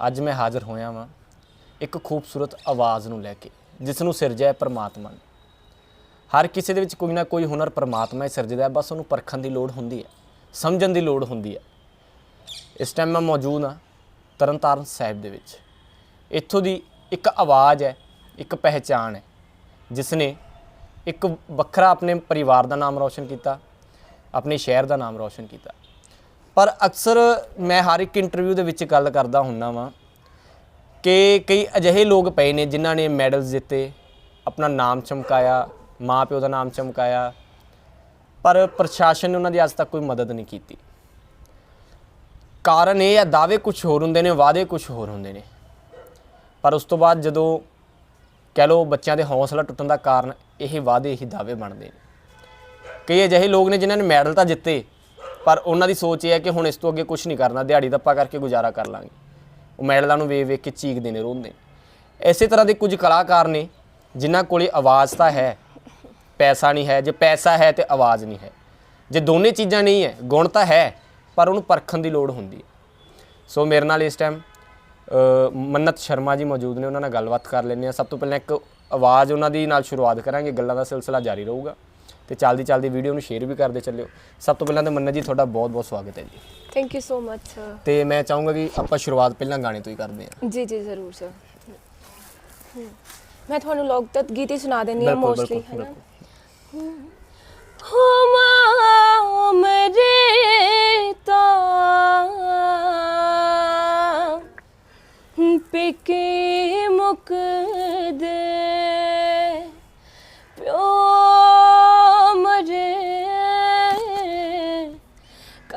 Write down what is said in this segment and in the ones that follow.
ਅੱਜ ਮੈਂ ਹਾਜ਼ਰ ਹੋਇਆ ਵਾਂ ਇੱਕ ਖੂਬਸੂਰਤ ਆਵਾਜ਼ ਨੂੰ ਲੈ ਕੇ ਜਿਸ ਨੂੰ ਸਿਰਜਿਆ ਹੈ ਪ੍ਰਮਾਤਮਾ ਨੇ। ਹਰ ਕਿਸੇ ਦੇ ਵਿੱਚ ਕੋਈ ਨਾ ਕੋਈ ਹੁਨਰ ਪ੍ਰਮਾਤਮਾ ਹੀ ਸਿਰਜਦਾ ਹੈ, ਬਸ ਉਹਨੂੰ ਪਰਖਣ ਦੀ ਲੋੜ ਹੁੰਦੀ ਹੈ, ਸਮਝਣ ਦੀ ਲੋੜ ਹੁੰਦੀ ਹੈ। ਇਸ ਟਾਈਮ ਮੈਂ ਮੌਜੂਦ ਹਾਂ ਤਰਨਤਾਰਨ ਸਾਹਿਬ ਦੇ ਵਿੱਚ। ਇੱਥੋਂ ਦੀ ਇੱਕ ਆਵਾਜ਼ ਹੈ, ਇੱਕ ਪਹਿਚਾਣ ਹੈ ਜਿਸ ਨੇ ਇੱਕ ਵੱਖਰਾ ਆਪਣੇ ਪਰਿਵਾਰ ਦਾ ਨਾਮ ਰੌਸ਼ਨ ਕੀਤਾ, ਆਪਣੇ ਸ਼ਹਿਰ ਦਾ ਨਾਮ ਰੌਸ਼ਨ ਕੀਤਾ। ਪਰ ਅਕਸਰ ਮੈਂ ਹਰ ਇੱਕ ਇੰਟਰਵਿਊ ਦੇ ਵਿੱਚ ਗੱਲ ਕਰਦਾ ਹੁੰਨਾ ਵਾਂ ਕਿ ਕਈ ਅਜਿਹੇ ਲੋਕ ਪਏ ਨੇ ਜਿਨ੍ਹਾਂ ਨੇ ਮੈਡਲਸ ਜਿੱਤੇ, ਆਪਣਾ ਨਾਮ ਚਮਕਾਇਆ ਮਾਂ ਪਿਓ ਦਾ ਨਾਮ ਚਮਕਾਇਆ, ਪਰ ਪ੍ਰਸ਼ਾਸਨ ਨੇ ਉਹਨਾਂ ਦੀ ਅੱਜ ਤੱਕ ਕੋਈ ਮਦਦ ਨਹੀਂ ਕੀਤੀ। ਕਾਰਨ ਇਹ ਹੈ, ਦਾਅਵੇ ਕੁਝ ਹੋਰ ਹੁੰਦੇ ਨੇ, ਵਾਅਦੇ ਕੁਝ ਹੋਰ ਹੁੰਦੇ ਨੇ। ਪਰ ਉਸ ਤੋਂ ਬਾਅਦ ਜਦੋਂ ਕਹਿ ਲਓ ਬੱਚਿਆਂ ਦੇ ਹੌਸਲਾ ਟੁੱਟਣ ਦਾ ਕਾਰਨ, ਇਹ ਵਾਅਦੇ ਹੀ ਦਾਅਵੇ ਬਣਦੇ ਨੇ। ਕਈ ਅਜਿਹੇ ਲੋਕ ਨੇ ਜਿਨ੍ਹਾਂ ਨੇ ਮੈਡਲ ਤਾਂ ਜਿੱਤੇ ਪਰ ਉਹਨਾਂ ਦੀ ਸੋਚ ਇਹ ਹੈ ਕਿ ਹੁਣ ਇਸ ਤੋਂ ਅੱਗੇ ਕੁਝ ਨਹੀਂ ਕਰਨਾ, ਦਿਹਾੜੀ ਦੱਪਾ ਕਰਕੇ ਗੁਜ਼ਾਰਾ ਕਰ ਲਾਂਗੇ। ਉਹ ਮੈਡਲਾਂ ਨੂੰ ਵੇਖ ਵੇਖ ਕੇ ਚੀਕਦੇ ਨੇ, ਰੋਂਦੇ ਨੇ। ਇਸੇ ਤਰ੍ਹਾਂ ਦੇ ਕੁਝ ਕਲਾਕਾਰ ਨੇ, ਜਿਨ੍ਹਾਂ ਕੋਲੇ ਆਵਾਜ਼ ਤਾਂ ਹੈ, ਪੈਸਾ ਨਹੀਂ ਹੈ। ਜੇ ਪੈਸਾ ਹੈ ਤੇ ਆਵਾਜ਼ ਨਹੀਂ ਹੈ। ਜੇ ਦੋਨੇ ਚੀਜ਼ਾਂ ਨਹੀਂ ਹੈ, ਗੁਣ ਤਾਂ ਹੈ, ਪਰ ਉਹਨੂੰ ਪਰਖਣ ਦੀ ਲੋੜ ਹੁੰਦੀ ਹੈ। ਸੋ ਮੇਰੇ ਨਾਲ ਇਸ ਟਾਈਮ ਮੰਨਤ ਸ਼ਰਮਾ ਜੀ ਮੌਜੂਦ ਨੇ, ਉਹਨਾਂ ਨਾਲ ਗੱਲਬਾਤ ਕਰ ਲੈਂਦੇ ਆ ਸਭ ਤੋਂ ਪਹਿਲਾਂ ਇੱਕ ਆਵਾਜ਼ ਉਹਨਾਂ ਦੀ ਨਾਲ ਸ਼ੁਰੂਆਤ ਕਰਾਂਗੇ। ਗੱਲਾਂ ਦਾ ਸਿਲਸਿਲਾ ਜਾਰੀ ਰਹੂਗਾ। ਤੇ ਚੱਲਦੀ ਚੱਲਦੀ ਵੀਡੀਓ ਨੂੰ ਸ਼ੇਅਰ ਵੀ ਕਰਦੇ ਚੱਲਿਓ। ਸਭ ਤੋਂ ਪਹਿਲਾਂ ਤਾਂ ਮੰਨਤ ਜੀ ਤੁਹਾਡਾ ਬਹੁਤ ਬਹੁਤ ਸਵਾਗਤ ਹੈ ਜੀ। Thank you so much sir ਤੇ ਮੈਂ ਚਾਹੂੰਗਾ ਕਿ ਆਪਾਂ ਸ਼ੁਰੂਆਤ ਪਹਿਲਾਂ ਗਾਣੇ ਤੋਂ ਹੀ ਕਰਦੇ ਹਾਂ। ਜੀ ਜੀ ਜ਼ਰੂਰ ਸਰ ਮੈਂ ਤੁਹਾਨੂੰ ਲੋਕ ਤਤ ਗੀਤ ਹੀ ਸੁਣਾ ਦਿੰਦੀ ਹਾਂ ਬਿਲਕੁਲ, ਮੋਸਟਲੀ ਬਿਲਕੁਲ, ਹੈ ਨਾ ਹੋ ਮਾਂ ਮਰੇ ਤਾਂ। ਪਿਕੇ ਮੁਕ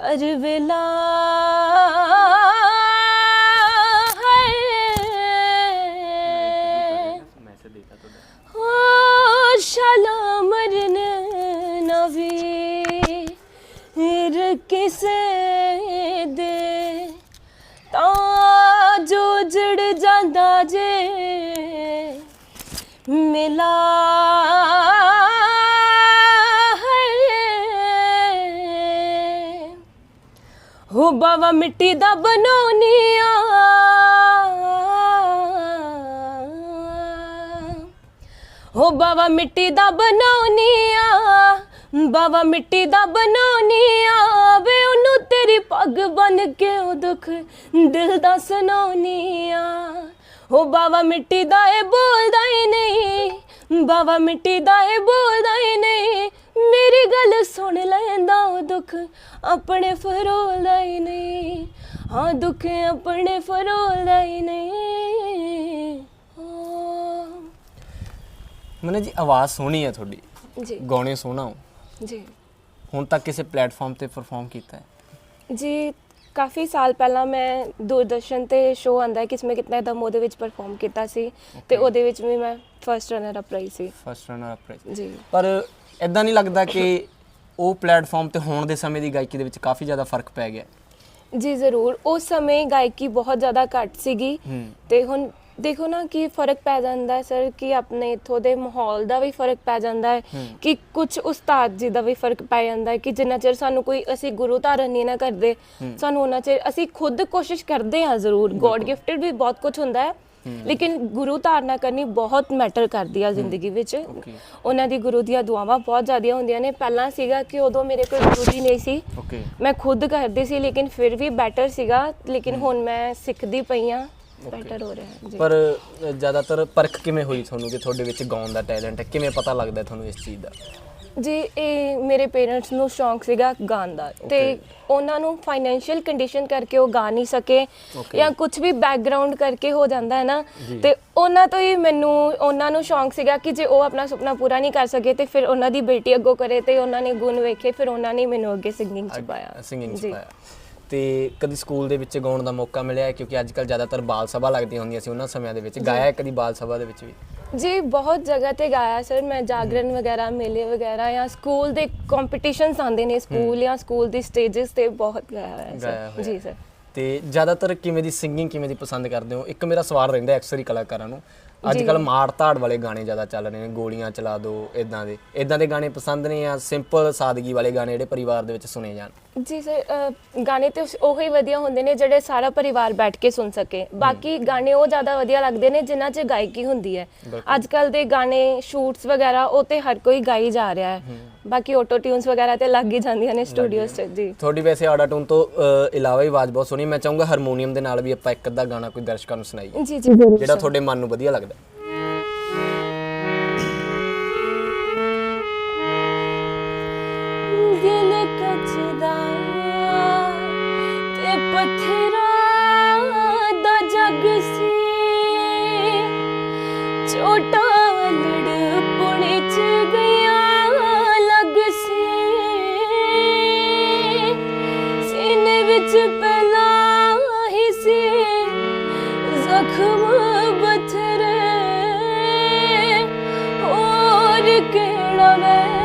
ਕਰ ਵੇਲਾ। ਹੋ ਬਾਵਾ ਮਿੱਟੀ ਦਾ ਬਣਾਉਣੀਆ ਹੋ ਬਾਵਾ ਮਿੱਟੀ ਦਾ ਬਣਾਉਣੀਆ ਬਾਵਾ ਮਿੱਟੀ ਦਾ ਬਣਾਉਣੀਆ ਵੇ ਉਹਨੂੰ ਤੇਰੀ ਪੱਗ ਬਨ ਕੇ ਉਹ ਦੁੱਖ ਦਿਲ ਦਾ ਸੁਣਾਉਣੀਆ ਹੋ ਬਾਵਾ ਮਿੱਟੀ ਦਾ ਇਹ ਬੋਲਦਾ ਹੀ ਨਹੀਂ। ਬਾਵਾ ਮਿੱਟੀ ਦਾ ਇਹ ਬੋਲਦਾ ਹੀ ਨਹੀਂ। ਮੇਰੀ ਗੱਲ ਸੁਣ ਲੈ ਦੁੱਖ ਆਪਣੇ ਫਰੋਲਦਾ ਹੀ ਨਹੀਂ। ਹਾਂ ਦੁੱਖ ਆਪਣੇ ਫਰੋਲਦਾ ਹੀ ਨਹੀਂ। ਮਨੇ ਜੀ ਆਵਾਜ਼ ਸੋਹਣੀ ਹੈ ਤੁਹਾਡੀ। ਜੀ। ਗਾਣੇ ਸੋਹਣਾ ਹੋ। ਜੀ। ਹੁਣ ਤੱਕ ਕਿਸੇ ਪਲੇਟਫਾਰਮ ਤੇ ਪਰਫਾਰਮ ਕੀਤਾ ਹੈ? ਜੀ ਕਾਫੀ ਸਾਲ ਪਹਿਲਾਂ ਮੈਂ ਦੂਰਦਰਸ਼ਨ ਤੇ ਸ਼ੋਅ ਆਂਦਾ ਹੈ ਕਿਸਮੇ ਕਿਤਨਾ ਦਮ ਉਹਦੇ ਵਿੱਚ ਪਰਫਾਰਮ ਕੀਤਾ ਸੀ ਤੇ ਉਹਦੇ ਵਿੱਚ ਵੀ ਮੈਂ ਫਰਸਟ ਰਨਰ ਅਪ ਰਹੀ ਸੀ। ਫਸਟ ਰਨਰ ਅਪ ਜੀ। ਪਰ ਇਦਾਂ ਨਹੀਂ ਲੱਗਦਾ ਕਿ ਉਹ ਪਲੇਟਫਾਰਮ ਤੇ ਹੋਣ ਦੇ ਸਮੇਂ ਦੀ ਗਾਇਕੀ ਦੇ ਵਿੱਚ ਕਾਫੀ ਜ਼ਿਆਦਾ ਫ਼ਰਕ ਪੈ ਗਿਆ। ਜੀ ਜ਼ਰੂਰ ਉਸ ਸਮੇਂ ਗਾਇਕੀ ਬਹੁਤ ਜ਼ਿਆਦਾ ਘੱਟ ਸੀਗੀ ਤੇ ਹੁਣ ਦੇਖੋ ਨਾ ਕਿ ਫ਼ਰਕ ਪੈ ਜਾਂਦਾ ਹੈ ਸਰ ਕਿ ਆਪਣੇ ਇਥੋਂ ਦੇ ਮਾਹੌਲ ਦਾ ਵੀ ਫ਼ਰਕ ਪੈ ਜਾਂਦਾ ਹੈ ਹੂੰ। ਕਿ ਕੁਝ ਉਸਤਾਦ ਜੀ ਦਾ ਵੀ ਫ਼ਰਕ ਪੈ ਜਾਂਦਾ ਹੈ ਕਿ ਜਿੰਨਾ ਚਿਰ ਸਾਨੂੰ ਕੋਈ ਅਸੀਂ ਗੁਰੂ ਧਾਰਨ ਨਹੀਂ ਨਾ ਕਰਦੇ ਸਾਨੂੰ ਉਹਨਾਂ ਚਿਰ ਅਸੀਂ ਖੁਦ ਕੋਸ਼ਿਸ਼ ਕਰਦੇ ਹਾਂ ਜ਼ਰੂਰ। ਗੋਡ ਗਿਫਟਡ ਵੀ ਬਹੁਤ ਕੁਝ ਹੁੰਦਾ ਹੈ ਲੇਕਿਨ ਗੁਰੂ ਧਾਰਨਾ ਕਰਨੀ ਬਹੁਤ ਮੈਟਰ ਕਰਦੀ ਆ ਜ਼ਿੰਦਗੀ ਵਿੱਚ। ਉਹਨਾਂ ਦੀ ਗੁਰੂ ਦੀਆਂ ਦੁਆਵਾਂ ਬਹੁਤ ਜ਼ਿਆਦੀਆਂ ਹੁੰਦੀਆਂ ਨੇ। ਪਹਿਲਾਂ ਸੀਗਾ ਕਿ ਉਦੋਂ ਮੇਰੇ ਕੋਲ ਗੁਰੂ ਜੀ ਨਹੀਂ ਸੀ। ਮੈਂ ਖੁਦ ਕਰਦੀ ਸੀ ਲੇਕਿਨ ਫਿਰ ਵੀ ਬੈਟਰ ਸੀਗਾ। ਲੇਕਿਨ ਹੁਣ ਮੈਂ ਸਿੱਖਦੀ ਪਈ ਆ ਬੈਟਰ ਹੋ ਰਿਹਾ ਜੀ। ਪਰ ਜ਼ਿਆਦਾਤਰ ਪਰਖ ਕਿਵੇਂ ਹੋਈ ਤੁਹਾਨੂੰ ਕਿ ਤੁਹਾਡੇ ਵਿੱਚ ਗਾਉਣ ਦਾ ਟੈਲੈਂਟ ਹੈ? ਕਿਵੇਂ ਪਤਾ ਲੱਗਦਾ ਤੁਹਾਨੂੰ ਇਸ ਚੀਜ਼ ਦਾ? ਜੀ ਇਹ ਮੇਰੇ ਪੇਰੈਂਟਸ ਨੂੰ ਸ਼ੌਂਕ ਸੀਗਾ ਗਾਣ ਦਾ। ਤੇ ਉਹਨਾਂ ਨੂੰ ਫਾਈਨੈਂਸ਼ੀਅਲ ਕੰਡੀਸ਼ਨ ਕਰਕੇ ਉਹ ਗਾ ਨਹੀਂ ਸਕੇ. ਜਾਂ ਕੁਝ ਵੀ ਬੈਕਗ੍ਰਾਉਂਡ ਕਰਕੇ ਹੋ ਜਾਂਦਾ ਹੈ ਨਾ। ਤੇ ਉਹਨਾਂ ਤੋਂ ਹੀ ਮੈਨੂੰ ਉਹਨਾਂ ਨੂੰ ਸ਼ੌਂਕ ਸੀਗਾ ਕਿ ਜੇ ਉਹ ਆਪਣਾ ਸੁਪਨਾ ਪੂਰਾ ਨਹੀਂ ਕਰ ਸਕੇ ਤੇ ਫਿਰ ਉਹਨਾਂ ਦੀ ਬੇਟੀ ਅੱਗੋਂ ਕਰੇ ਤੇ ਉਹਨਾਂ ਨੇ ਗੁਣ ਵੇਖੇ ਫਿਰ ਉਹਨਾਂ ਨੇ ਮੈਨੂੰ ਅੱਗੇ ਸਿੰਗਿੰਗ ਚ ਪਾਇਆ। ਸਿੰਗਿੰਗ ਚ। ਪਾਇਆ। ਤੇ ਕਦੀ ਸਕੂਲ ਦੇ ਵਿੱਚ ਗਾਉਣ ਦਾ ਮੌਕਾ ਮਿਲਿਆ? ਕਿਉਂਕਿ ਅੱਜ ਕੱਲ ਜ਼ਿਆਦਾਤਰ ਬਾਲ ਸਭਾ ਲੱਗਦੀਆਂ ਹੁੰਦੀਆਂ ਸੀ ਉਹਨਾਂ ਸਮਿਆਂ ਦੇ ਵਿੱਚ। ਗਾਇਆ ਕਦੀ ਬਾਲ ਸਭਾ ਦੇ ਵਿੱਚ ਵੀ? ਜੀ ਬਹੁਤ ਜਗ੍ਹਾ ਤੇ ਗਾਇਆ ਸਰ। ਮੈਂ ਜਾਗਰਣ ਵਗੈਰਾ ਮੇਲੇ ਵਗੈਰਾ ਜਾਂ ਸਕੂਲ ਦੇ ਕੰਪੀਟੀਸ਼ਨਸ ਆਉਂਦੇ ਨੇ ਸਕੂਲ ਜਾਂ ਸਕੂਲ ਦੀ ਸਟੇजेस ਤੇ ਬਹੁਤ ਗਾਇਆ ਹੈ ਸਰ। ਜੀ। ਸਰ। ਤੇ ਜ਼ਿਆਦਾਤਰ ਕਿਵੇਂ ਦੀ ਸਿੰਗਿੰਗ ਕਿਵੇਂ ਦੀ ਪਸੰਦ ਕਰਦੇ ਹੋ? ਇੱਕ ਮੇਰਾ ਸਵਾਲ ਰਹਿੰਦਾ ਅਕਸਰ ਹੀ ਕਲਾਕਾਰਾਂ ਨੂੰ। ਅੱਜ ਕੱਲ ਮਾਰ ਧਾੜ ਵਾਲੇ ਗਾਣੇ ਜ਼ਿਆਦਾ ਚੱਲ ਰਹੇ ਨੇ ਗੋਲੀਆਂ ਚਲਾ ਦੋ ਇਦਾਂ ਦੇ। ਇਦਾਂ ਦੇ ਗਾਣੇ ਪਸੰਦ ਨੇ ਜਾਂ ਸਿੰਪਲ ਸਾਦਗੀ ਵਾਲੇ ਗਾਣੇ ਜਿਹੜੇ ਪਰਿਵਾਰ ਦੇ ਵਿੱਚ ਸੁਣੇ ਜਾਣ? ਜੀ ਸਰ ਗਾਣੇ ਤੇ ਉਹ ਹੀ ਵਧੀਆ ਹੁੰਦੇ ਨੇ ਜਿਹੜੇ ਸਾਰਾ ਪਰਿਵਾਰ ਬੈਠ ਕੇ ਸੁਣ ਸਕੇ। ਬਾਕੀ ਗਾਣੇ ਉਹ ਜ਼ਿਆਦਾ ਵਧੀਆ ਲੱਗਦੇ ਨੇ ਜਿਨ੍ਹਾਂ 'ਚ ਗਾਇਕੀ ਹੁੰਦੀ ਹੈ। ਅੱਜ ਕੱਲ ਦੇ ਗਾਣੇ ਸ਼ੂਟਸ ਵਗੈਰਾ ਉਹ ਤੇ ਹਰ ਕੋਈ ਗਾਈ ਜਾ ਰਿਹਾ ਹੈ। ਬਾਕੀ ਆਟੋ ਟਿਊਨਸ ਵਗੈਰਾ ਤੇ ਲੱਗ ਹੀ ਜਾਂਦੀਆਂ ਨੇ ਸਟੂਡੀਓਜ਼ 'ਚ ਜੀ। ਤੁਹਾਡੀ ਵੈਸੇ ਆਡਾਟੂਨ ਤੋਂ ਅ, ਇਲਾਵਾ ਹੀ ਆਵਾਜ਼ ਬਹੁਤ ਸੋਹਣੀ ਮੈਂ ਚਾਹੂੰਗਾ ਹਾਰਮੋਨੀਅਮ ਦੇ ਨਾਲ ਵੀ ਆਪਾਂ ਇੱਕ ਅੱਧਾ ਗਾਣਾ ਕੋਈ ਦਰਸ਼ਕਾਂ ਨੂੰ ਸੁਣਾਈਏ। ਜੀ ਜੀ ਜ਼ਰੂਰ ਜਿਹੜਾ ਤੁਹਾਡੇ ਮਨ ਨੂੰ ਵਧੀਆ ਲੱਗਦਾ ਕਿਹੜਾ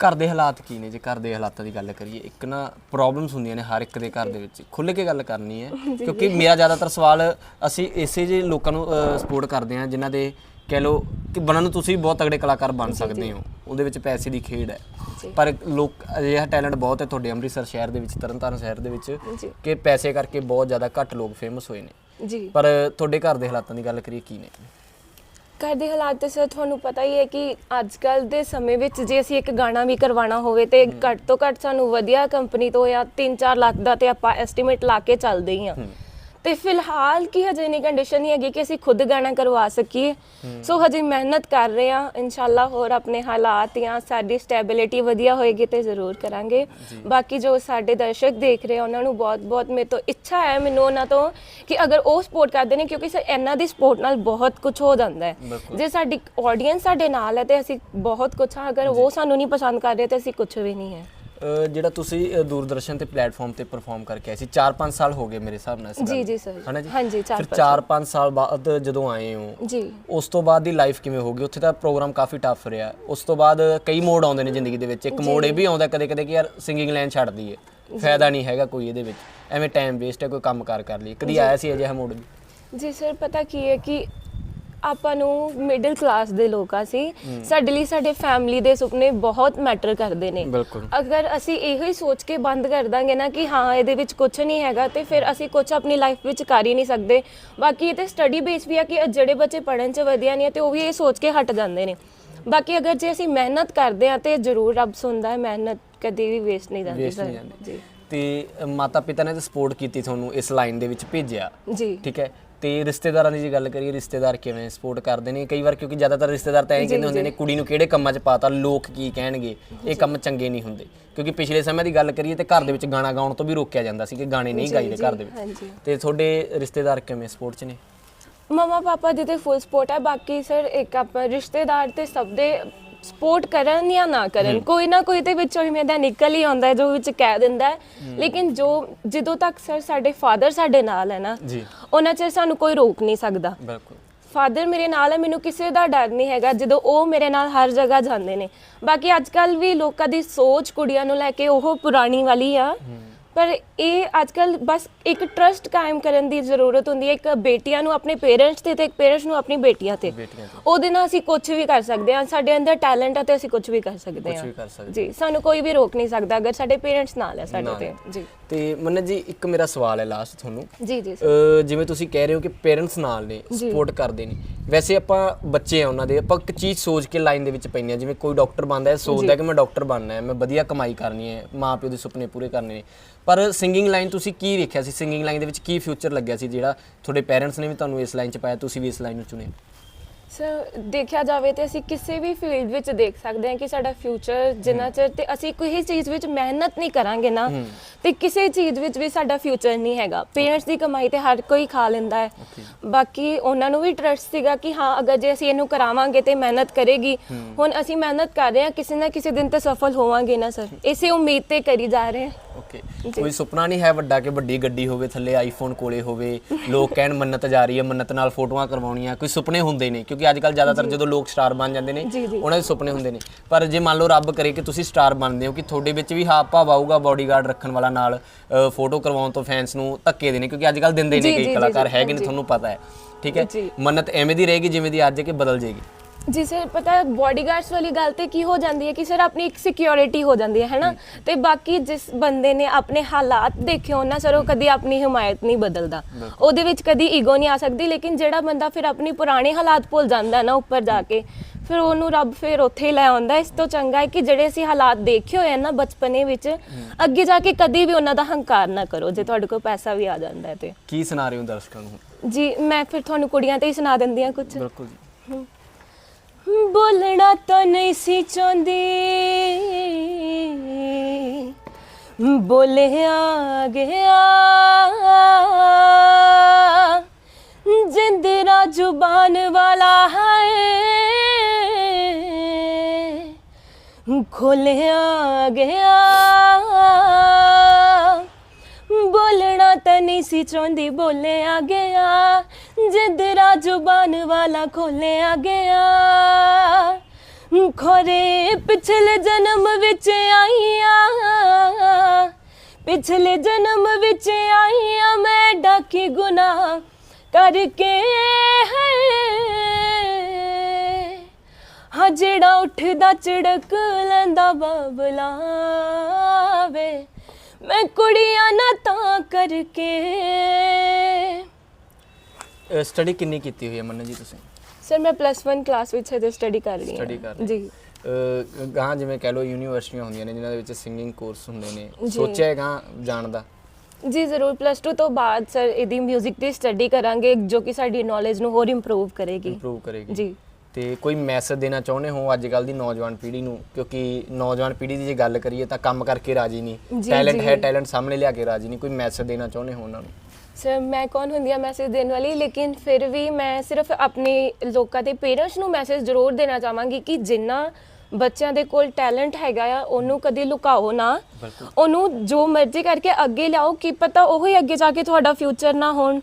ਘਰ ਦੇ ਹਾਲਾਤ ਕੀ ਨੇ? ਜੇ ਘਰ ਦੇ ਹਾਲਾਤਾਂ ਦੀ ਗੱਲ ਕਰੀਏ ਇੱਕ ਨਾ ਪ੍ਰੋਬਲਮਸ ਹੁੰਦੀਆਂ ਨੇ ਹਰ ਇੱਕ ਦੇ ਘਰ ਦੇ ਵਿੱਚ। ਖੁੱਲ੍ਹ ਕੇ ਗੱਲ ਕਰਨੀ ਹੈ ਕਿਉਂਕਿ ਮੇਰਾ ਜ਼ਿਆਦਾਤਰ ਸਵਾਲ ਅਸੀਂ ਇਸੇ ਜੇ ਲੋਕਾਂ ਨੂੰ ਸਪੋਰਟ ਕਰਦੇ ਹਾਂ ਜਿਨ੍ਹਾਂ ਦੇ ਕਹਿ ਲਓ ਕਿ ਬਣਨ ਨੂੰ ਤੁਸੀਂ ਬਹੁਤ ਤਗੜੇ ਕਲਾਕਾਰ ਬਣ ਸਕਦੇ ਹੋ। ਉਹਦੇ ਵਿੱਚ ਪੈਸੇ ਦੀ ਖੇਡ ਹੈ। ਪਰ ਲੋਕ ਅਜਿਹਾ ਟੈਲੈਂਟ ਬਹੁਤ ਹੈ ਤੁਹਾਡੇ ਅੰਮ੍ਰਿਤਸਰ ਸ਼ਹਿਰ ਦੇ ਵਿੱਚ ਤਰਨਤਾਰਨ ਸ਼ਹਿਰ ਦੇ ਵਿੱਚ ਕਿ ਪੈਸੇ ਕਰਕੇ ਬਹੁਤ ਜ਼ਿਆਦਾ ਘੱਟ ਲੋਕ ਫੇਮਸ ਹੋਏ ਨੇ। ਜੀ। ਪਰ ਤੁਹਾਡੇ ਘਰ ਦੇ ਹਾਲਾਤਾਂ ਦੀ ਗੱਲ ਕਰੀਏ ਕੀ ਨੇ? ਘਰ ਦੇ ਹਾਲਾਤ ਤੇ ਸਰ ਤੁਹਾਨੂੰ ਪਤਾ ਹੀ ਹੈ ਕਿ ਅੱਜ ਕੱਲ ਦੇ ਸਮੇਂ ਵਿੱਚ ਜੇ ਅਸੀਂ ਇੱਕ ਗਾਣਾ ਵੀ ਕਰਵਾਉਣਾ ਹੋਵੇ ਤੇ ਘੱਟ ਤੋਂ ਘੱਟ ਸਾਨੂੰ ਵਧੀਆ ਕੰਪਨੀ ਤੋਂ ਜਾਂ 3-4 ਲੱਖ ਦਾ ਤੇ ਆਪਾਂ ਐਸਟੀਮੇਟ ਲਾ ਕੇ ਚੱਲਦੇ ਹੀ। ਹਾਂ। ਤੇ ਫਿਲਹਾਲ ਕੀ ਹਜੇ ਨਹੀਂ ਕੰਡੀਸ਼ਨ ਨਹੀਂ ਹੈਗੀ ਕਿ ਅਸੀਂ ਖੁਦ ਗਾਣਾ ਕਰਵਾ ਸਕੀਏ। ਸੋ ਹਜੇ ਮਿਹਨਤ ਕਰ ਰਹੇ ਹਾਂ। ਇਨਸ਼ਾਅੱਲਾ ਹੋਰ ਆਪਣੇ ਹਾਲਾਤ ਜਾਂ ਸਾਡੀ ਸਟੈਬਿਲਿਟੀ ਵਧੀਆ ਹੋਏਗੀ ਤੇ ਜ਼ਰੂਰ ਕਰਾਂਗੇ। ਬਾਕੀ ਜੋ ਸਾਡੇ ਦਰਸ਼ਕ ਦੇਖ ਰਹੇ ਆ ਉਹਨਾਂ ਨੂੰ ਬਹੁਤ ਬਹੁਤ ਮੇਰੇ ਤੋਂ ਇੱਛਾ ਹੈ ਮੈਨੂੰ ਉਹਨਾਂ ਤੋਂ ਕਿ ਅਗਰ ਉਹ ਸਪੋਰਟ ਕਰਦੇ ਨੇ ਕਿਉਂਕਿ ਸਰ ਇਹਨਾਂ ਦੀ ਸਪੋਰਟ ਨਾਲ ਬਹੁਤ ਕੁਝ ਹੋ ਜਾਂਦਾ ਹੈ। ਜੇ ਸਾਡੀ ਆਡੀਅנס ਸਾਡੇ ਨਾਲ ਹੈ ਤੇ ਅਸੀਂ ਬਹੁਤ ਕੁਝ ਹਾਂ। ਅਗਰ ਉਹ ਸਾਨੂੰ ਨਹੀਂ ਪਸੰਦ ਕਰ ਰਹੇ ਤੇ ਅਸੀਂ ਕੁਝ ਵੀ ਨਹੀਂ ਹੈ। ਜਿਹੜਾ ਤੁਸੀਂ ਦੂਰਦਰਸ਼ਨ ਤੇ ਪਲੇਟਫਾਰਮ ਤੇ ਪਰਫਾਰਮ ਕਰਕੇ ਆਏ ਸੀ। 4-5 ਸਾਲ ਹੋ ਗਏ ਮੇਰੇ ਹਿਸਾਬ ਨਾਲ ਇਸ ਜੀ, ਗੱਲ ਜੀ ਨੂੰ। sir। ਹਨਾ ਜੀ? ਹਾਂਜੀ, ਚਾਰ ਫਿਰ ਪੰਜ 4-5 ਸਾਲ ਬਾਅਦ ਜਦੋਂ ਆਏ ਹੋ ਜੀ। ਉਸ ਤੋਂ ਬਾਅਦ ਦੀ ਲਾਈਫ ਕਿਵੇਂ ਹੋ ਗਈ? ਉੱਥੇ ਤਾਂ ਪ੍ਰੋਗਰਾਮ ਕਾਫੀ ਟਫ ਰਿਹਾ। ਉਸ ਤੋਂ ਬਾਅਦ ਕਈ ਮੋੜ ਆਉਂਦੇ ਨੇ ਜ਼ਿੰਦਗੀ ਦੇ ਵਿੱਚ। ਇੱਕ ਮੋੜ ਇਹ ਵੀ ਆਉਂਦਾ ਕਦੇ-ਕਦੇ ਕਿ ਯਾਰ ਸਿੰਗਿੰਗ ਲਾਈਨ ਛੱਡ ਦਈਏ। ਫਾਇਦਾ ਨਹੀਂ ਹੈਗਾ ਕੋਈ ਇਹਦੇ ਵਿੱਚ। ਐਵੇਂ ਟਾਈਮ ਵੇਸਟ ਹੈ ਕੋਈ ਕੰਮ ਕਾਰ ਕਰ ਲਈ ਕਦੀ ਆਇਆ ਸੀ ਅਜਿਹਾ ਮੋੜ ਵੀ ਜੀ ਸਰ ਪਤਾ ਕੀ ਹੈ ਕਿ ਆਪਾਂ ਨੂੰ ਮਿਡਲ ਕਲਾਸ ਦੇ ਲੋਕ ਆ ਸੀ ਸਾਡੇ ਲਈ ਸਾਡੇ ਫੈਮਿਲੀ ਦੇ ਸੁਪਨੇ ਬਹੁਤ ਮੈਟਰ ਕਰਦੇ ਨੇ। ਅਗਰ ਅਸੀਂ ਇਹੋ ਹੀ ਸੋਚ ਕੇ ਬੰਦ ਕਰ ਦਾਂਗੇ ਨਾ ਕਿ ਹਾਂ ਇਹਦੇ ਵਿੱਚ ਕੁਝ ਨਹੀਂ ਹੈਗਾ ਤੇ ਫਿਰ ਅਸੀਂ ਕੁਝ ਆਪਣੀ ਲਾਈਫ ਵਿੱਚ ਕਰ ਹੀ ਨਹੀਂ ਸਕਦੇ। ਬਾਕੀ ਇਹ ਤੇ ਸਟੱਡੀ ਬੇਸ ਵੀ ਆ ਕਿ ਜਿਹੜੇ ਬੱਚੇ ਪੜ੍ਹਨ 'ਚ ਵਧੀਆ ਨਹੀਂ ਤੇ ਉਹ ਵੀ ਇਹ ਸੋਚ ਕੇ ਹਟ ਜਾਂਦੇ ਨੇ। ਬਾਕੀ ਅਗਰ ਜੇ ਅਸੀਂ ਮਿਹਨਤ ਕਰਦੇ ਆ ਤੇ ਜ਼ਰੂਰ ਰੱਬ ਸੁਣਦਾ ਹੈ ਮਿਹਨਤ ਕਦੇ ਵੀ ਵੇਸਟ ਨਹੀਂ ਜਾਂਦੀ ਸਰ ਜੀ। ਤੇ ਮਾਤਾ ਪਿਤਾ ਨੇ ਤਾਂ ਸਪੋਰਟ ਕੀਤੀ ਤੁਹਾਨੂੰ ਇਸ ਲਾਈਨ ਦੇ ਵਿੱਚ ਭੇਜਿਆ। ਜੀ। ਠੀਕ ਹੈ? ਤੇ ਰਿਸ਼ਤੇਦਾਰਾਂ ਦੀ ਜੇ ਗੱਲ ਕਰੀਏ ਰਿਸ਼ਤੇਦਾਰ ਕਿਵੇਂ ਸਪੋਰਟ ਕਰਦੇ ਨੇ? ਕਈ ਵਾਰ ਕਿਉਂਕਿ ਜ਼ਿਆਦਾਤਰ ਰਿਸ਼ਤੇਦਾਰ ਤਾਂ ਇਹ ਕਹਿੰਦੇ ਹੁੰਦੇ ਨੇ ਕੁੜੀ ਨੂੰ ਕਿਹੜੇ ਕੰਮਾਂ 'ਚ ਪਾਤਾ ਲੋਕ ਕੀ ਕਹਿਣਗੇ? ਇਹ ਕੰਮ ਚੰਗੇ ਨਹੀਂ ਹੁੰਦੇ। ਕਿਉਂਕਿ ਪਿਛਲੇ ਸਮੇਂ ਦੀ ਗੱਲ ਕਰੀਏ ਤੇ ਘਰ ਦੇ ਵਿੱਚ ਗਾਣਾ ਗਾਉਣ ਤੋਂ ਵੀ ਰੋਕਿਆ ਜਾਂਦਾ ਸੀ ਕਿ ਗਾਣੇ ਨਹੀਂ ਗਾਈਦੇ ਘਰ ਦੇ ਵਿੱਚ। ਤੇ ਤੁਹਾਡੇ ਰਿਸ਼ਤੇਦਾਰ ਕਿਵੇਂ ਸਪੋਰਟ 'ਚ ਨੇ? ਮਮਾ ਪਾਪਾ ਦੀ ਤੇ ਫੁੱਲ ਸਪੋਰਟ ਹੈ। ਬਾਕੀ ਸਰ ਇੱਕ ਆਪਾਂ ਰਿਸ਼ਤੇਦਾਰ ਤੇ ਸਭ ਦੇ ਸਪੋਰਟ ਕਰਨ ਜਾਂ ਨਾ ਕਰਨ ਕੋਈ ਨਾ ਕੋਈ ਤੇ ਵਿੱਚੋਂ ਹੀ ਮੇਦਾ ਨਿਕਲ ਹੀ ਆਉਂਦਾ ਹੈ ਜੋ ਵਿੱਚ ਕਹਿ ਦਿੰਦਾ ਹੈ। ਲੇਕਿਨ ਜੋ ਜਦੋਂ ਤੱਕ ਸਰ ਸਾਡੇ ਫਾਦਰ ਸਾਡੇ ਨਾਲ ਹੈ ਨਾ ਜੀ। ਉਹਨਾਂ ਚਿਰ ਸਾਨੂੰ ਕੋਈ ਰੋਕ ਨਹੀਂ ਸਕਦਾ। ਬਿਲਕੁਲ। ਫਾਦਰ ਮੇਰੇ ਨਾਲ ਹੈ ਮੈਨੂੰ ਕਿਸੇ ਦਾ ਡਰ ਨਹੀਂ ਹੈਗਾ ਜਦੋਂ ਉਹ ਮੇਰੇ ਨਾਲ ਹਰ ਜਗ੍ਹਾ ਜਾਂਦੇ ਨੇ। ਬਾਕੀ ਅੱਜ ਕੱਲ ਵੀ ਲੋਕਾਂ ਦੀ ਸੋਚ ਕੁੜੀਆਂ ਨੂੰ ਲੈ ਕੇ ਉਹ ਪੁਰਾਣੀ ਵਾਲੀ ਆ। ਪਰ ਇਹ ਅੱਜ ਕੱਲ ਬਸ ਇੱਕ ਟਰਸਟ ਕਾਇਮ ਕਰਨ ਦੀ ਜ਼ਰੂਰਤ ਹੁੰਦੀ ਹੈ। ਇੱਕ ਬੇਟੀਆਂ ਨੂੰ ਆਪਣੇ ਪੇਰੈਂਟਸ ਤੇ ਤੇ ਇੱਕ ਪੇਰੈਂਟਸ ਨੂੰ ਆਪਣੀ ਬੇਟੀਆਂ ਤੇ। ਬੇਟੀਆਂ ਤੇ। ਉਹਦੇ ਨਾਲ ਅਸੀਂ ਕੁਝ ਵੀ ਕਰ ਸਕਦੇ ਹਾਂ। ਸਾਡੇ ਅੰਦਰ ਟੈਲੈਂਟ ਹੈ ਤੇ ਅਸੀਂ ਕੁਝ ਵੀ ਕਰ ਸਕਦੇ ਕੁਝ ਹਾਂ। ਵੀ ਕਰ ਸਕਦੇ ਜੀ ਸਾਨੂੰ ਕੋਈ ਵੀ ਰੋਕ ਨਹੀਂ ਸਕਦਾ। ਅਗਰ ਸਾਡੇ ਪੇਰੈਂਟਸ ਨਾਲ ਹੈ ਸਾਡੇ ਤੇ। ਜੀ। ਤੇ ਮੰਨਤ ਜੀ ਇੱਕ ਮੇਰਾ ਸਵਾਲ ਹੈ ਲਾਸਟ ਤੁਹਾਨੂੰ। ਜੀ ਜੀ sir। ਅਹ ਜਿਵੇਂ ਤੁਸੀਂ ਕਹਿ ਰਹੇ ਹੋ ਕਿ ਪੇਰੈਂਟਸ ਨਾਲ ਨੇ ਸਪੋਰਟ ਕਰਦੇ ਨੇ। ਵੈਸੇ ਆਪਾਂ ਬੱਚੇ ਆ ਉਹਨਾਂ ਦੇ ਆਪਾਂ ਇੱਕ ਚੀਜ਼ ਸੋਚ ਕੇ ਲਾਈਨ ਦੇ ਵਿੱਚ ਪੈਂਦੇ ਆ ਜਿਵੇਂ ਕੋਈ ਡਾਕਟਰ ਬਣਦਾ ਹੈ ਸੋਚਦਾ ਕਿ ਮੈਂ ਡਾਕਟਰ ਬਣਨਾ ਹੈ ਮੈਂ ਵਧੀਆ ਕਮਾਈ ਕਰਨੀ ਹੈ ਮਾਪਿਓ ਦੇ ਸੁਪਨੇ ਪੂਰੇ ਕਰਨੇ ਨੇ। ਪਰ ਸਿੰਗਿੰਗ ਲਾਈਨ ਤੁਸੀਂ ਕੀ ਵੇਖਿਆ ਸੀ? ਸਿੰਗਿੰਗ ਲਾਈਨ ਦੇ ਵਿੱਚ ਕੀ ਫਿਊਚਰ ਲੱਗਿਆ ਸੀ ਜਿਹੜਾ ਤੁਹਾਡੇ ਪੇਰੈਂਟਸ ਨੇ ਵੀ ਤੁਹਾਨੂੰ ਇਸ ਲਾਈਨ 'ਚ ਪਾਇਆ ਤੁਸੀਂ ਵੀ ਇਸ ਲਾਈਨ ਨੂੰ ਚੁਣਿਆ? ਸਰ ਦੇਖਿਆ ਜਾਵੇ ਤੇ ਅਸੀਂ ਕਿਸੇ ਵੀ ਫੀਲਡ ਵਿੱਚ ਦੇਖ ਸਕਦੇ ਹਾਂ ਕਿ ਸਾਡਾ ਫਿਊਚਰ ਜਿੰਨਾ ਚਿਰ ਤੇ ਅਸੀਂ ਕੋਈ ਚੀਜ਼ ਵਿੱਚ ਮਿਹਨਤ ਨਹੀਂ ਕਰਾਂਗੇ ਨਾ ਤੇ ਕਿਸੇ ਚੀਜ਼ ਵਿੱਚ ਵੀ ਸਾਡਾ ਫਿਊਚਰ ਨਹੀਂ ਹੈਗਾ। ਪੇਰੈਂਟਸ ਦੀ ਕਮਾਈ ਤੇ ਹਰ ਕੋਈ ਖਾ ਲੈਂਦਾ ਹੈ। ਬਾਕੀ ਉਹਨਾਂ ਨੂੰ ਵੀ ਟਰਸਟ ਸੀਗਾ ਕਿ ਹਾਂ ਅਗਰ ਜੇ ਅਸੀਂ ਇਹਨੂੰ ਕਰਾਵਾਂਗੇ ਤੇ ਮਿਹਨਤ ਕਰੇਗੀ। ਹੁਣ ਅਸੀਂ ਮਿਹਨਤ ਕਰ ਰਹੇ ਹਾਂ ਕਿਸੇ ਨਾ ਕਿਸੇ ਦਿਨ ਤੇ ਸਫਲ ਹੋਵਾਂਗੇ ਨਾ ਸਰ ਇਸੇ ਉਮੀਦ ਤੇ ਕਰੀ ਜਾ ਰਹੇ ਹਾਂ। ਓਕੇ ਕੋਈ ਸੁਪਨਾ ਨਹੀਂ ਹੈ ਵੱਡਾ ਕਿ ਵੱਡੀ ਗੱਡੀ ਹੋਵੇ ਥੱਲੇ ਆਈਫੋਨ ਕੋਲੇ ਹੋਵੇ ਲੋਕ ਕਹਿਣ ਮੰਨਤ ਜਾ ਰਹੀ ਹੈ ਮੰਨਤ ਨਾਲ ਫੋਟੋਆਂ ਕਰਵਾਉਣੀਆਂ ਕੋਈ ਸੁਪਨੇ ਹੁੰਦੇ ਨੇ ਕਿਉਂਕਿ ਅੱਜ ਕੱਲ ਜ਼ਿਆਦਾਤਰ ਜਦੋਂ ਲੋਕ ਸਟਾਰ ਬਣ ਜਾਂਦੇ ਨੇ। ਉਹਨਾਂ ਦੇ ਸੁਪਨੇ ਹੁੰਦੇ ਨੇ। ਪਰ ਜੇ ਮੰਨ ਲਓ ਰੱਬ ਕਰੇ ਕਿ ਤੁਸੀਂ ਸਟਾਰ ਬਣਦੇ ਹੋ ਕਿ ਤੁਹਾਡੇ ਵਿੱਚ ਵੀ ਹਾਵ ਭਾਵ ਆਊਗਾ ਬਾਡੀਗਾਰਡ ਰੱਖਣ ਵਾਲਾ ਨਾਲ ਫੋਟੋ ਕਰਵਾਉਣ ਤੋਂ ਫੈਨਸ ਨੂੰ ਧੱਕੇ ਦੇਣੇ ਕਿਉਂਕਿ ਅੱਜ ਕੱਲ ਦਿੰਦੇ ਨੇ ਕਈ ਕਲਾਕਾਰ ਹੈਗੇ ਨੇ। ਤੁਹਾਨੂੰ ਪਤਾ ਹੈ। ਠੀਕ ਹੈ। ਮੰਨਤ ਐਵੇਂ ਦੀ ਰਹੇਗੀ ਜਿਵੇਂ ਦੀ ਅੱਜ ਹੈ ਕਿ ਬਦਲ ਜਾਏਗੀ ਜੀ ਸਰ ਪਤਾ ਹੈ ਬਾਡੀਗਾਰਡਸ ਵਾਲੀ ਗੱਲ ਤੇ ਕੀ ਹੋ ਜਾਂਦੀ ਹੈ ਕਿ ਸਰ ਆਪਣੀ ਇੱਕ ਸਿਕਿਉਰਿਟੀ ਹੋ ਜਾਂਦੀ ਹੈ ਹੈਨਾ ਤੇ ਬਾਕੀ ਜਿਸ ਬੰਦੇ ਨੇ ਆਪਣੇ ਹਾਲਾਤ ਦੇਖੇ ਹੋਣ ਨਾ ਸਰ ਉਹ ਕਦੀ ਆਪਣੀ ਹਮਾਇਤ ਨਹੀਂ ਬਦਲਦਾ। ਉਹਦੇ ਵਿੱਚ ਕਦੀ ਈਗੋ ਨਹੀਂ ਆ ਸਕਦੀ ਲੇਕਿਨ ਜਿਹੜਾ ਬੰਦਾ ਫਿਰ ਆਪਣੀ ਪੁਰਾਣੇ ਹਾਲਾਤ ਭੁੱਲ ਜਾਂਦਾ ਨਾ ਉੱਪਰ ਜਾ ਕੇ ਫਿਰ ਉਹਨੂੰ ਰੱਬ ਫਿਰ ਉੱਥੇ ਹੀ ਲੈ ਆਉਂਦਾ। ਇਸ ਤੋਂ ਚੰਗਾ ਹੈ ਕਿ ਜਿਹੜੇ ਅਸੀਂ ਹਾਲਾਤ ਦੇਖੇ ਹੋਏ ਆ ਨਾ ਬਚਪਨੇ ਵਿੱਚ ਅੱਗੇ ਜਾ ਕੇ ਕਦੀ ਵੀ ਉਹਨਾਂ ਦਾ ਹੰਕਾਰ ਨਾ ਕਰੋ ਜੇ ਤੁਹਾਡੇ ਕੋਲ ਪੈਸਾ ਵੀ ਆ ਜਾਂਦਾ ਹੈ ਤੇ। ਕੀ ਸੁਣਾ ਰਹੇ ਹੋ ਦਰਸ਼ਕਾਂ ਨੂੰ? ਜੀ ਮੈਂ ਫਿਰ ਤੁਹਾਨੂੰ ਕੁੜੀਆਂ ਤੇ ਹੀ ਸੁਣਾ ਦਿੰਦੀ ਹਾਂ ਕੁਝ ਬਿਲਕੁਲ ਜੀ। ਬੋਲਣਾ ਤਾਂ ਨਹੀਂ ਸੀ ਚਾਹੁੰਦੀ। ਬੋਲਿਆ ਗਿਆ ਜਿੰਦਰਾ ਜ਼ੁਬਾਨ ਵਾਲਾ ਹੈ। ਖੋਲਿਆ ਗਿਆ ਬੋਲਣਾ ਤਾਂ ਨਹੀਂ ਸੀ ਚਾਹੁੰਦੀ। ਬੋਲਿਆ ਗਿਆ ਜਿੰਦਰਾ ਜ਼ੁਬਾਨ ਵਾਲਾ ਖੋਲਿਆ ਗਿਆ। ਖੋਰੇ ਪਿਛਲੇ ਜਨਮ ਵਿੱਚ ਆਈਆਂ। ਪਿਛਲੇ ਜਨਮ ਵਿੱਚ ਆਈਆਂ, ਮੈਂ ਡਾਕੀ ਗੁਨਾਹ ਕਰਕੇ ਹੈ ਹਾਂ, ਜਿਹੜਾ ਉੱਠਦਾ ਚੜਕ ਲੈਂਦਾ ਬਾਬਲਾ ਵੇ। ਮੈਂ ਕੁੜੀਆਂ ਨਾ ਤਾਂ ਕਰਕੇ ਸਟੱਡੀ ਕਿੰਨੀ ਕੀਤੀ ਹੋਈ ਹੈ ਮੰਨ ਜੀ ਤੁਸੀਂ? ਸਰ ਮੈਂ ਪਲੱਸ 1 ਕਲਾਸ ਵਿੱਚ ਹਜੇ ਸਟੱਡੀ ਕਰ ਰਹੀ ਹਾਂ। Study ਕਰ ਰਹੇ ਜੀ। ਗਾਂ ਜਿਵੇਂ ਕਹਿ ਲਓ ਯੂਨੀਵਰਸਿਟੀਆਂ ਹੁੰਦੀਆਂ ਨੇ ਜਿਨ੍ਹਾਂ ਦੇ ਵਿੱਚ ਸਿੰਗਿੰਗ ਕੋਰਸ ਹੁੰਦੇ ਨੇ। ਜੀ। ਸੋਚਿਆ ਹੈ ਗਾਂ ਜਾਣ ਦਾ ਜੀ ਜ਼ਰੂਰ। ਪਲੱਸ 2 ਤੋਂ ਬਾਅਦ ਸਰ ਇਹਦੀ 뮤직 ਦੀ ਸਟੱਡੀ ਕਰਾਂਗੇ ਜੋ ਕਿ ਸਾਡੀ ਨੌਲੇਜ ਨੂੰ ਹੋਰ ਇੰਪਰੂਵ ਕਰੇਗੀ। ਇੰਪਰੂਵ ਕਰੇਗੀ। ਜੀ। ਤੇ ਕੋਈ ਮੈਸੇਜ ਦੇਣਾ ਚਾਹੁੰਦੇ ਹੋ ਅੱਜ ਕੱਲ ਦੀ ਨੌਜਵਾਨ ਪੀੜ੍ਹੀ ਨੂੰ? ਕਿਉਂਕਿ ਨੌਜਵਾਨ ਪੀੜ੍ਹੀ ਦੀ ਜੇ ਗੱਲ ਕਰੀਏ ਤਾਂ ਕੰਮ ਕਰਕੇ ਰਾਜੀ ਨਹੀਂ। ਜੀ, ਟੈਲੈਂਟ ਜੀ। ਹੈ ਟੈਲੈਂਟ ਸਾਹਮਣੇ ਲਿਆ ਕੇ ਰਾਜੀ ਨਹੀਂ। ਕੋਈ ਮੈਸੇਜ ਦੇਣਾ ਚਾਹੁੰਦੇ ਹੋ ਉਹਨਾਂ ਨੂੰ? ਸਰ ਮੈਂ ਕੌਣ ਹੁੰਦੀ ਆ ਮੈਸੇਜ ਦੇਣ ਵਾਲੀ? ਲੇਕਿਨ ਫਿਰ ਵੀ ਮੈਂ ਸਿਰਫ ਆਪਣੇ ਲੋਕਾਂ ਦੇ ਪੇਰੈਂਟਸ ਨੂੰ ਮੈਸੇਜ ਜ਼ਰੂਰ ਦੇਣਾ ਚਾਹਾਂਗੀ ਕਿ ਜਿੰਨਾ ਬੱਚਿਆਂ ਦੇ ਕੋਲ ਟੈਲੈਂਟ ਹੈਗਾ ਆ ਉਹਨੂੰ ਕਦੇ ਲੁਕਾਓ ਨਾ। ਉਹਨੂੰ ਜੋ ਮਰਜ਼ੀ ਕਰਕੇ ਅੱਗੇ ਲਿਆਓ ਕੀ ਪਤਾ ਉਹ ਹੀ ਅੱਗੇ ਜਾ ਕੇ ਤੁਹਾਡਾ ਫਿਊਚਰ ਨਾ ਹੋਣ।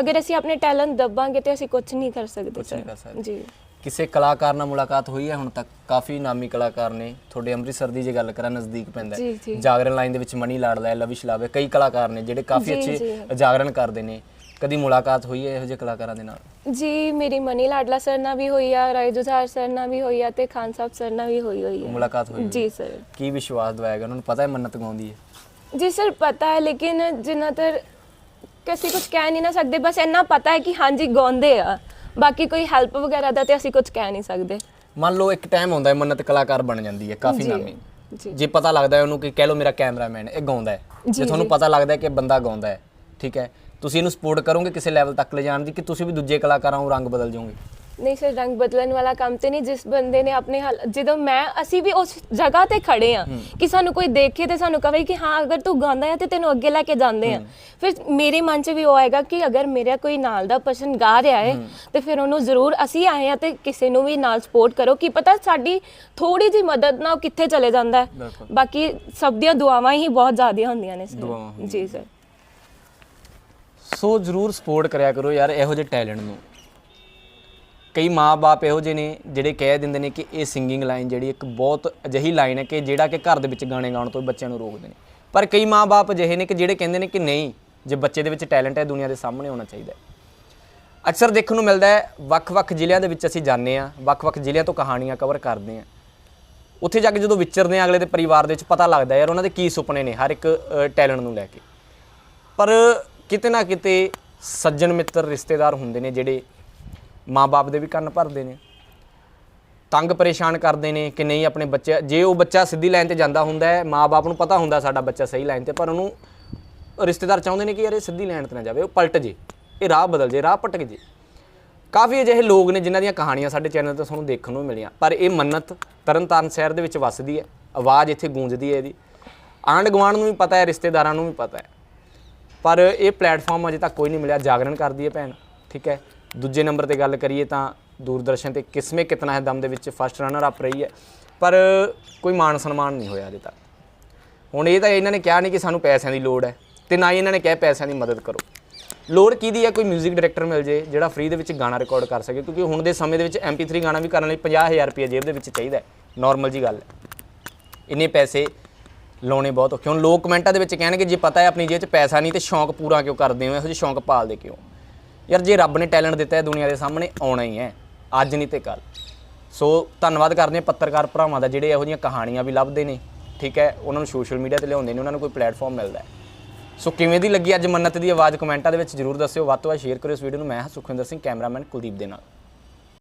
ਅਗਰ ਅਸੀਂ ਆਪਣੇ ਟੈਲੈਂਟ ਦੱਬਾਂਗੇ ਤੇ ਅਸੀਂ ਕੁਝ ਨਹੀਂ ਕਰ ਸਰ ਸਕਦੇ। ਜੀ। ਕਿਸੇ ਕਲਾਕਾਰ ਨਾਲ ਮੁਲਾਕਾਤ ਹੋਈ ਹੈ ਹੁਣ ਤੱਕ? ਕਾਫੀ ਨਾਮੀ ਕਲਾਕਾਰ ਨੇ। ਤੁਹਾਡੇ ਅੰਮ੍ਰਿਤਸਰ ਦੀ ਜੇ ਗੱਲ ਕਰਾਂ ਨਜ਼ਦੀਕ ਪੈਂਦਾ ਹੈ। ਜੀ। ਜਾਗਰਣ ਲਾਈਨ ਦੇ ਵਿੱਚ ਮਣੀ ਲਾੜਦਾ ਹੈ ਲਵਿਸ਼ ਲਾਵੇ ਕਈ ਕਲਾਕਾਰ ਨੇ ਜਿਹੜੇ ਕਾਫੀ ਜੀ, ਅੱਛੇ ਜੀ। ਜਾਗਰਣ ਕਰਦੇ ਨੇ। ਕਦੀ ਮੁਲਾਕਾਤ ਹੋਈ ਹੈ ਇਹੋ ਜਿਹੇ ਕਲਾਕਾਰਾਂ ਦੇ ਨਾਲ? ਜੀ ਮੇਰੀ ਮਨੀ ਲਾਡਲਾ ਸਰ ਨਾਲ ਵੀ ਹੋਈ ਆ ਰਾਏ ਜੁਝਾਰ ਸਰ ਨਾਲ ਵੀ ਹੋਈ ਆ ਤੇ ਖਾਨ ਸਾਹਿਬ ਸਰ ਨਾਲ ਵੀ ਹੋਈ ਹੋਈ ਹੈ ਮੁਲਾਕਾਤ ਹੋਈ ਹੋਈ। ਜੀ ਸਰ। ਕੀ ਵਿਸ਼ਵਾਸ ਦਵਾਏਗਾ ਉਹਨਾਂ ਨੂੰ ਪਤਾ ਹੈ ਮੰਨਤ ਗਾਉਂਦੀ ਹੈ? ਜੀ ਸਰ ਪਤਾ ਹੈ ਲੇਕਿਨ ਜਿੰਨਾ ਤਰ ਕਿਸੇ ਕੁਝ ਕਹਿ ਨਹੀਂ ਨਾ ਸਕਦੇ ਬਸ ਇੰਨਾ ਪਤਾ ਹੈ ਕਿ ਹਾਂਜੀ ਗਾਉਂਦੇ ਆ। ਬਾਕੀ ਕੋਈ ਹੈਲਪ ਵਗੈਰਾ ਦਾ ਤੇ ਅਸੀਂ ਕੁਝ ਕਹਿ ਨਹੀਂ ਸਕਦੇ। ਮੰਨ ਲਓ ਇੱਕ ਟਾਈਮ ਹੁੰਦਾ ਹੈ ਮੰਨਤ ਕਲਾਕਾਰ ਬਣ ਜਾਂਦੀ ਹੈ ਕਾਫੀ ਜੀ, ਨਾਮੀ ਜੀ। ਜੇ ਪਤਾ ਲੱਗਦਾ ਹੈ ਉਹਨੂੰ ਕਿ ਕਹਿ ਲਓ ਮੇਰਾ ਕੈਮਰਾਮੈਨ ਇਹ ਗਾਉਂਦਾ ਹੈ। ਜੀ, ਜੇ ਤੁਹਾਨੂੰ ਜੀ। ਪਤਾ ਲੱਗਦਾ ਹੈ ਕਿ ਬੰਦਾ ਗਾਉਂਦਾ ਹੈ ਠੀਕ ਹੈ। ਤੁਸੀਂ ਇਹਨੂੰ ਸਪੋਰਟ ਕਰੋਗੇ ਕਿਸੇ ਲੈਵਲ ਤੱਕ ਲਿਜਾਣ ਦੀ ਕਿ ਤੁਸੀਂ ਵੀ ਦੂਜੇ ਕਲਾਕਾਰਾਂ ਨੂੰ ਰੰਗ ਬਦਲ ਜਾਓਗੇ। ਨਹੀਂ ਸਰ ਰੰਗ ਬਦਲਣ ਵਾਲਾ ਕੰਮ ਤੇ ਨਹੀਂ ਜਿਸ ਬੰਦੇ ਨੇ ਆਪਣੇ ਹਾਲ ਜਦੋਂ ਮੈਂ ਅਸੀਂ ਵੀ ਉਸ ਜਗ੍ਹਾ ਤੇ ਖੜੇ ਆ ਕਿ ਸਾਨੂੰ ਕੋਈ ਦੇਖੇ ਤੇ ਸਾਨੂੰ ਕਹੇ ਕਿ ਹਾਂ ਅਗਰ ਤੂੰ ਗਾਉਂਦਾ ਹੈ ਤੇ ਤੈਨੂੰ ਅੱਗੇ ਲੈ ਕੇ ਜਾਂਦੇ ਆ। ਫਿਰ ਮੇਰੇ ਮਨ 'ਚ ਵੀ ਉਹ ਆਏਗਾ ਕਿ ਅਗਰ ਮੇਰਾ ਕੋਈ ਨਾਲ ਦਾ ਪਰਸਨ ਗਾ ਰਿਹਾ ਹੈ ਤੇ ਫਿਰ ਉਹਨੂੰ ਜ਼ਰੂਰ ਅਸੀਂ ਆਏ ਆ ਤੇ ਕਿਸੇ ਨੂੰ ਵੀ ਨਾਲ ਸਪੋਰਟ ਕਰੋ ਕੀ ਪਤਾ ਸਾਡੀ ਥੋੜੀ ਜੀ ਮਦਦ ਨਾਲ ਕਿੱਥੇ ਚਲੇ ਜਾਂਦਾ ਹੈ। ਬਾਕੀ ਸਭ ਦੀਆਂ ਦੁਆਵਾਂ ਹੀ ਬਹੁਤ ਜ਼ਿਆਦੀਆਂ ਹੁੰਦੀਆਂ ਨੇ ਸਰ। ਜੀ ਸਰ। ਸੋ ਜਰੂਰ ਸਪੋਰਟ ਕਰਿਆ ਕਰੋ ਯਾਰ ਇਹੋ ਜਿਹੇ ਟੈਲੈਂਟ ਨੂੰ। ਕਈ ਮਾਪੇ ਇਹੋ ਜਿਹੇ ਨੇ ਜਿਹੜੇ ਕਹਿ ਦਿੰਦੇ ਨੇ ਕਿ ਇਹ ਸਿੰਗਿੰਗ ਲਾਈਨ ਜਿਹੜੀ ਇੱਕ ਬਹੁਤ ਅਜਿਹੀ ਲਾਈਨ ਹੈ ਕਿ ਜਿਹੜਾ ਕਿ ਘਰ ਦੇ ਵਿੱਚ ਗਾਣੇ ਗਾਉਣ ਤੋਂ ਬੱਚਿਆਂ ਨੂੰ ਰੋਕਦੇ ਨੇ। ਪਰ ਕਈ ਮਾਪੇ ਅਜਿਹੇ ਨੇ ਕਿ ਜਿਹੜੇ ਕਹਿੰਦੇ ਨੇ ਕਿ ਨਹੀਂ, ਜੇ ਬੱਚੇ ਦੇ ਵਿੱਚ ਟੈਲੈਂਟ ਹੈ, ਦੁਨੀਆ ਦੇ ਸਾਹਮਣੇ ਆਉਣਾ ਚਾਹੀਦਾ ਹੈ। ਅਕਸਰ ਦੇਖਣ ਨੂੰ ਮਿਲਦਾ ਹੈ, ਵੱਖ-ਵੱਖ ਜ਼ਿਲ੍ਹਿਆਂ ਦੇ ਵਿੱਚ ਅਸੀਂ ਜਾਂਦੇ ਹਾਂ, ਵੱਖ-ਵੱਖ ਜ਼ਿਲ੍ਹਿਆਂ ਤੋਂ ਕਹਾਣੀਆਂ ਕਵਰ ਕਰਦੇ ਹਾਂ। ਉੱਥੇ ਜਾ ਕੇ ਜਦੋਂ ਵਿਚਰਦੇ ਹਾਂ, ਅਗਲੇ ਦੇ ਪਰਿਵਾਰ ਦੇ ਵਿੱਚ ਪਤਾ ਲੱਗਦਾ ਯਾਰ ਉਹਨਾਂ ਦੇ ਕੀ ਸੁਪਨੇ ਨੇ ਹਰ ਇੱਕ ਟੈਲੈਂਟ ਨੂੰ ਲੈ ਕੇ। ਪਰ ਕਿਤੇ ਨਾ ਕਿਤੇ ਸੱਜਣ ਮਿੱਤਰ, ਰਿਸ਼ਤੇਦਾਰ ਹੁੰਦੇ ਨੇ ਜਿਹੜੇ ਮਾਪੇ ਦੇ ਵੀ ਕੰਨ ਭਰਦੇ ਨੇ। ਤੰਗ ਪਰੇਸ਼ਾਨ ਕਰਦੇ ਨੇ ਕਿ ਨਹੀਂ ਆਪਣੇ ਬੱਚੇ, ਜੇ ਉਹ ਬੱਚਾ ਸਿੱਧੀ ਲਾਈਨ ਤੇ ਜਾਂਦਾ ਹੁੰਦਾ ਹੈ ਮਾਪੇ ਨੂੰ ਪਤਾ ਹੁੰਦਾ ਸਾਡਾ ਬੱਚਾ ਸਹੀ ਲਾਈਨ ਤੇ, ਪਰ ਉਹਨੂੰ ਰਿਸ਼ਤੇਦਾਰ ਚਾਹੁੰਦੇ ਨੇ ਕਿ ਯਾਰ ਇਹ ਸਿੱਧੀ ਲਾਈਨ ਤੇ ਨਾ ਜਾਵੇ, ਉਹ ਪਲਟ ਜੇ, ਇਹ ਰਾਹ ਬਦਲ ਜੇ, ਰਾਹ ਭਟਕ ਜੇ। ਕਾਫੀ ਅਜਿਹੇ ਲੋਕ ਨੇ ਜਿਨ੍ਹਾਂ ਦੀਆਂ ਕਹਾਣੀਆਂ ਸਾਡੇ ਚੈਨਲ ਤੇ ਤੁਹਾਨੂੰ ਦੇਖਣ ਨੂੰ ਮਿਲੀਆਂ, ਪਰ ਇਹ ਮੰਨਤ ਤਰਨਤਾਰਨ ਸ਼ਹਿਰ ਦੇ ਵਿੱਚ ਵੱਸਦੀ ਹੈ, ਆਵਾਜ਼ ਇੱਥੇ ਗੂੰਜਦੀ ਹੈ ਇਹਦੀ। ਆਂਢ ਗੁਆਂਢ ਨੂੰ ਵੀ ਪਤਾ ਹੈ, ਰਿਸ਼ਤੇਦਾਰਾਂ ਨੂੰ ਵੀ ਪਤਾ ਹੈ। ਪਰ ਇਹ ਪਲੇਟਫਾਰਮ ਅਜੇ ਤੱਕ ਕੋਈ ਨਹੀਂ ਮਿਲਿਆ, ਜਾਗਰਣ ਕਰਦੀ ਹੈ ਭੈਣ, ਠੀਕ ਹੈ? ਦੂਜੇ ਨੰਬਰ ਤੇ ਗੱਲ ਕਰੀਏ ਤਾਂ ਦੂਰਦਰਸ਼ਨ ਤੇ ਕਿਸਮੇ ਕਿਤਨਾ ਹੈ, ਦਮ ਦੇ ਵਿੱਚ ਫਸਟ ਰਨਰ ਅਪ ਰਹੀ ਹੈ। ਪਰ ਕੋਈ ਮਾਣ ਸਨਮਾਨ ਨਹੀਂ ਹੋਇਆ ਅਜੇ ਤੱਕ। ਹੁਣ ਇਹ ਤਾਂ ਇਹਨਾਂ ਨੇ ਕਿਹਾ ਨਹੀਂ ਕਿ ਸਾਨੂੰ ਪੈਸਿਆਂ ਦੀ ਲੋੜ ਹੈ ਤੇ ਨਾ ਹੀ ਇਹਨਾਂ ਨੇ ਕਿਹਾ ਪੈਸਿਆਂ ਦੀ ਮਦਦ ਕਰੋ। ਲੋੜ ਕਿਹਦੀ ਹੈ? ਕੋਈ 뮤직 ਡਾਇਰੈਕਟਰ ਮਿਲ ਜੇ ਜਿਹੜਾ ਫ੍ਰੀ ਦੇ ਵਿੱਚ ਗਾਣਾ ਰਿਕਾਰਡ ਕਰ ਸਕੇ, ਕਿਉਂਕਿ ਹੁਣ ਦੇ ਸਮੇਂ ਦੇ ਵਿੱਚ MP3 ਗਾਣਾ ਵੀ ਕਰਨ ਲਈ 50000 ਰੁਪਏ ਜੇਬ ਦੇ ਵਿੱਚ ਚਾਹੀਦਾ ਹੈ। ਨਾਰਮਲ ਜੀ ਗੱਲ ਹੈ। ਇੰਨੇ ਪੈਸੇ ਲਾਉਣੇ ਬਹੁਤ ਔਖੇ। ਹੁਣ ਲੋਕ ਕਮੈਂਟਾਂ ਦੇ ਵਿੱਚ ਕਹਿਣਗੇ, ਜੇ ਪਤਾ ਹੈ ਆਪਣੀ ਜੇਬ 'ਚ ਪੈਸਾ ਨਹੀਂ, ਤੇ ਸ਼ੌਂਕ ਪੂਰਾ ਕਿਉਂ ਕਰਦੇ ਹੋ? ਇਹੋ ਜਿਹੇ ਸ਼ੌਂਕ ਪਾਲਦੇ ਕਿਉਂ? ਯਾਰ ਜੇ ਰੱਬ ਨੇ ਟੈਲੈਂਟ ਦਿੱਤਾ ਹੈ ਦੁਨੀਆ ਦੇ ਸਾਹਮਣੇ, ਆਉਣਾ ਹੀ ਹੈ। ਅੱਜ ਨਹੀਂ ਤੇ ਕੱਲ ਸੋ ਧੰਨਵਾਦ ਕਰਦੇ ਹਾਂ ਪੱਤਰਕਾਰ ਭਰਾਵਾਂ ਦਾ, ਜਿਹੜੇ ਇਹੋ ਜਿਹੀਆਂ ਕਹਾਣੀਆਂ ਵੀ ਲੱਭਦੇ ਨੇ, ਠੀਕ ਹੈ? ਉਹਨਾਂ ਨੂੰ ਸੋਸ਼ਲ ਮੀਡੀਆ ਤੇ ਲਿਆਉਂਦੇ ਨੇ, ਉਹਨਾਂ ਨੂੰ ਕੋਈ ਪਲੇਟਫਾਰਮ ਮਿਲਦਾ ਹੈ। ਸੋ ਕਿਵੇਂ ਦੀ ਲੱਗੀ ਅੱਜ ਮੰਨਤ ਦੀ ਆਵਾਜ਼? ਕਮੈਂਟਾਂ ਦੇ ਵਿੱਚ ਜਰੂਰ ਦੱਸਿਓ। ਵੱਧ ਤੋਂ ਵੱਧ ਸ਼ੇਅਰ ਕਰਿਓ ਇਸ ਵੀਡੀਓ ਨੂੰ। ਮੈਂ ਹਾਂ ਸੁਖਵਿੰਦਰ ਸਿੰਘ ਕੈਮਰਾਮੈਨ ਕੁਲਦੀਪ ਦੇ ਨਾਲ।